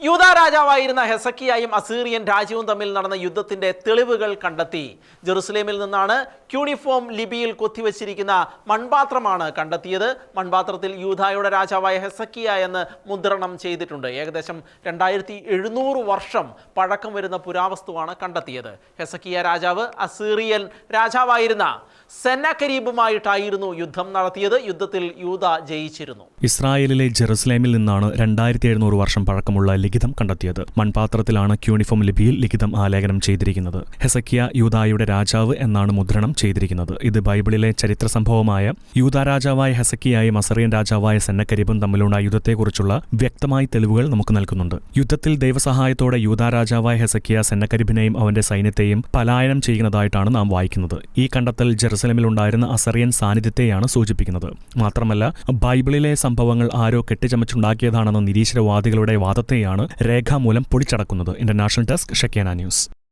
യൂത രാജാവായിരുന്ന ഹെസക്കിയായും അസീറിയൻ രാജ്യവും തമ്മിൽ നടന്ന യുദ്ധത്തിന്റെ തെളിവുകൾ കണ്ടെത്തി. ജെറുസലേമിൽ നിന്നാണ് ക്യൂണിഫോം ലിപിയിൽ കൊത്തിവച്ചിരിക്കുന്ന മൺപാത്രമാണ് കണ്ടെത്തിയത്. മൺപാത്രത്തിൽ യൂതായുടെ രാജാവായ ഹെസക്കിയ എന്ന് മുദ്രണം ചെയ്തിട്ടുണ്ട്. ഏകദേശം രണ്ടായിരത്തി എഴുന്നൂറ് വർഷം പഴക്കം വരുന്ന പുരാവസ്തുവാണ് കണ്ടെത്തിയത്. ഹെസക്കിയ രാജാവ് അസീറിയൻ രാജാവായിരുന്ന സെനക്കരീബുമായിട്ടായിരുന്നു യുദ്ധം നടത്തിയത്. യുദ്ധത്തിൽ യൂത ജയിച്ചിരുന്നു. ഇസ്രായേലിലെ ജെറുസലേമിൽ നിന്നാണ് രണ്ടായിരത്തി എഴുന്നൂറ് വർഷം പഴക്കമുള്ള ലിഖിതം കണ്ടെത്തിയത്. മൺപാത്രത്തിലാണ് ക്യൂണിഫോം ലിപിയിൽ ലിഖിതം ആലേഖനം ചെയ്തിരിക്കുന്നത്. ഹെസക്കിയ യൂതായുടെ രാജാവ് എന്നാണ് മുദ്രണം ചെയ്തിരിക്കുന്നത്. ഇത് ബൈബിളിലെ ചരിത്ര സംഭവമായ യൂത രാജാവായ ഹെസക്കിയായ മസറിയൻ രാജാവായ സെന്നക്കരിബും തമ്മിലുള്ള യുദ്ധത്തെക്കുറിച്ചുള്ള വ്യക്തമായ തെളിവുകൾ നമുക്ക് നൽകുന്നുണ്ട്. യുദ്ധത്തിൽ ദൈവസഹായത്തോടെ യൂത രാജാവായ ഹെസക്കിയ സെന്നക്കരിബിനെയും അവന്റെ സൈന്യത്തെയും പലായനം ചെയ്യുന്നതായിട്ടാണ് നാം വായിക്കുന്നത്. ഈ കണ്ടെത്തൽ ജെറുസലേമിലുണ്ടായിരുന്ന അസറിയൻ സാന്നിധ്യത്തെയാണ് സൂചിപ്പിക്കുന്നത്. മാത്രമല്ല ബൈബിളിലെ സംഭവങ്ങൾ ആരോ കെട്ടിച്ചമച്ചുണ്ടാക്കിയതാണെന്ന നിരീശ്വരവാദികളുടെ വാദത്തെയാണ് രേഖാമൂലം പൊളിച്ചടക്കുന്നത്. International desk Shekinah news.